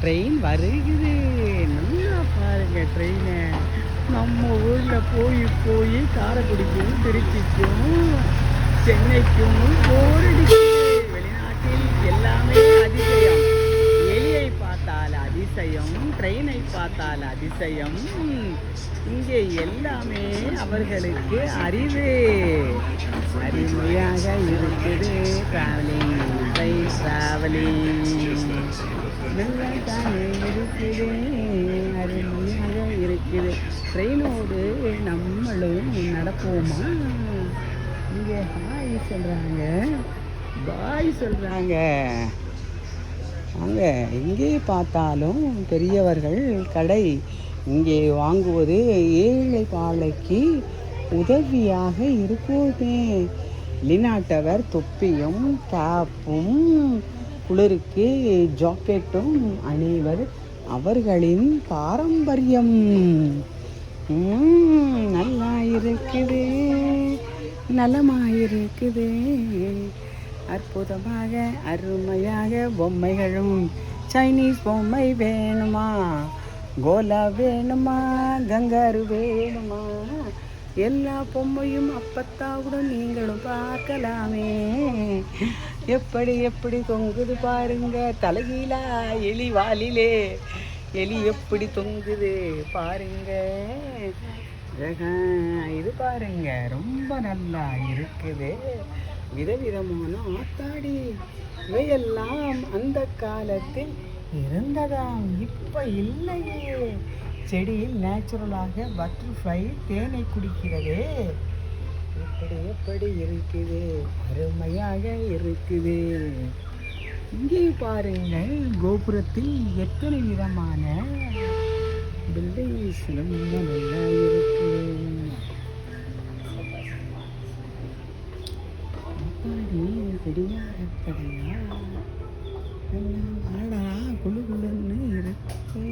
Train வருகுது நல்லா பாருங்க ட்ரெயினை நம்ம ஊரில் போய் போய் காரைக்குடிக்கும் திருச்சிக்கும் சென்னைக்கும் போ பார்த்தால் அதிசயம். இங்கே எல்லாமே அவர்களுக்கு அறிவு. அருமையாக இருக்குது ட்ராவலிங் ட்ரெயின் ட்ராவலிங் இருக்குது. அருமையாக இருக்குது. ட்ரெயினோடு நம்மளும் நடப்போமா? இங்கே ஹாய் சொல்கிறாங்க பாய் சொல்கிறாங்க அங்கே எங்கே பார்த்தாலும் பெரியவர்கள் கடை இங்கே வாங்குவது ஏழை பாலைக்கு உதவியாக இருக்குமே. வெளிநாட்டவர் தொப்பியும் கேப்பும் குளிருக்கு ஜாக்கெட்டும் அணிவர் அவர்களின் பாரம்பரியம். நல்லா இருக்குது நலமாயிருக்குது. அற்புதமாக அருமையாக பொம்மைகளும். சைனீஸ் பொம்மை வேணுமா? கோலா வேணுமா? கங்காரு வேணுமா? எல்லா பொம்மையும் அப்பத்தாவுடன் நீங்களும் பார்க்கலாமே. எப்படி எப்படி தொங்குது பாருங்க. தலைகீழா எலி வாலிலே எலி எப்படி தொங்குது பாருங்க. இது பாருங்க. ரொம்ப நல்லா இருக்குது. விதவிதமான ஆத்தாடி. இவையெல்லாம் அந்த காலத்தில் இருந்ததாம். இப்போ இல்லையே. செடியில் நேச்சுரலாக பட்டர்ஃப்ளை தேனை குடிக்கிறதே. இப்படி எப்படி இருக்குது? அருமையாக இருக்குது. இங்கே பாருங்கள் கோபுரத்தில் எத்தனை விதமான பில்டிங்ஸ் ரொம்ப நல்லா இருக்குது. அப்பாடி குடியாரப்படையா குழு குழுன்னு குளு குளுன்னு இருக்கு.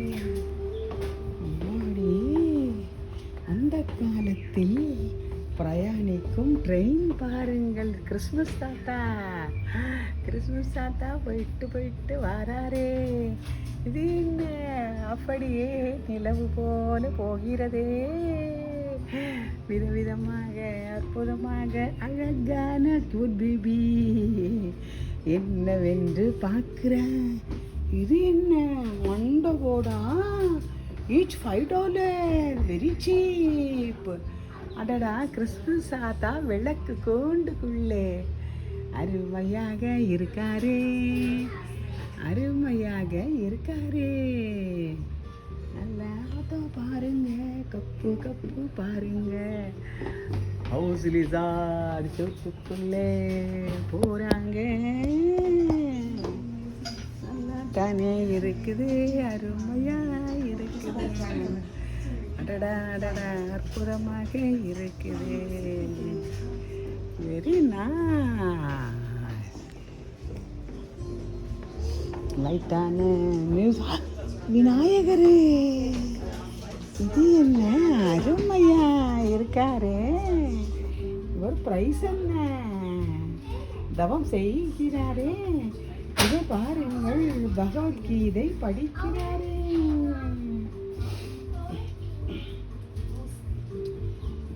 அம்மாடி அந்த காலத்தில் பிரயாணிக்கும் ட்ரெயின் பாருங்கள் கிறிஸ்மஸ் தாத்தா கிறிஸ்மஸ் தாத்தா போயிட்டு போயிட்டு வராரே. இது என்ன? அப்படியே நிலவு போல போகிறதே. விதவிதமாக அற்புதமாக அழகான கியூட் என்னவென்று பார்க்கிறேன் இது என்ன? மண்டபோடா each five dollar very cheap அடடா கிறிஸ்மஸ் ஆத்தா விளக்கு கோண்டுக்குள்ளே. அருமையாக இருக்காரே. அருமையாக இருக்காரே. நல்லா ஆத்தா பாருங்க கப்பு கப்பு பாருங்க. ஹவுஸ் லிசார்ட் சொத்துக்குள்ளே போறாங்க. நல்லா தானே இருக்குது அருமையாக இருக்குது. அடடா அடடா அற்புதமாக இருக்குது. Very nice. லைட்டான மியூஸ் விநாயகரே இது என்ன அருமையா இருக்காரு. இவர் ப்ரைஸ் என்ன? தவம் செய்கிறாரே. இதை பாருங்கள் பகவத்கீதை படிக்கிறாரே.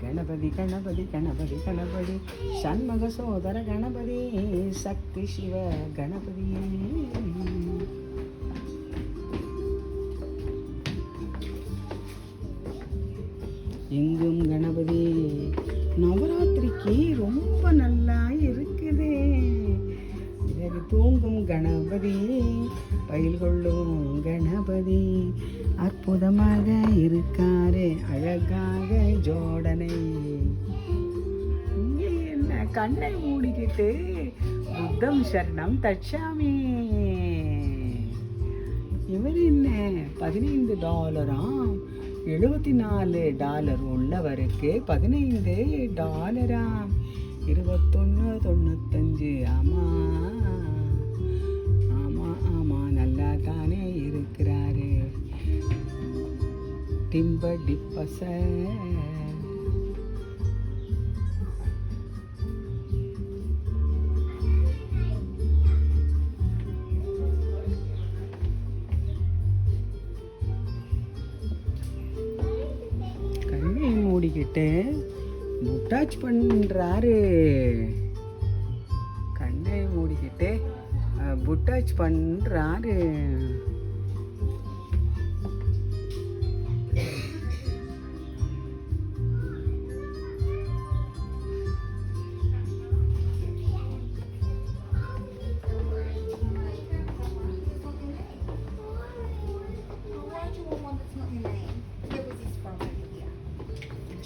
கணபதி கணபதி கணபதி கணபதி சண்மக சோதர கணபதி சக்தி சிவ கணபதி. எங்கும் கணபதி. நவராத்திரிக்கு ரொம்ப நல்லா இருக்குது. பிறகு தூங்கும் கணபதி பயில் கொள்ளும் கணபதி அற்புதமாக இருக்காரு அழகாக ஜோடனை. இங்கே என்ன கண்ணை மூடிக்கிட்டு புத்தம் சரணம் தச்சாமி. இவர் என்ன? பதினைந்து டாலராம் எழுபத்தி நாலு டாலர் உள்ளவருக்கு பதினைந்து டாலராம். இருபத்தொன்று தொண்ணூத்தஞ்சு ஆமா. ஆமா ஆமா நல்லா தானே இருக்கிறாரு. டிம்ப டிப்பச. மூடிக்கிட்டு முட்டாச் பண்ணுறாரு கண்ணை மூடிக்கிட்டு புட்டாச் பண்ணுறாரு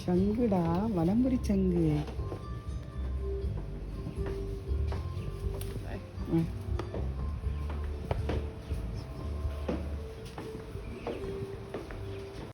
சங்குடா வலம்புரி சங்கு.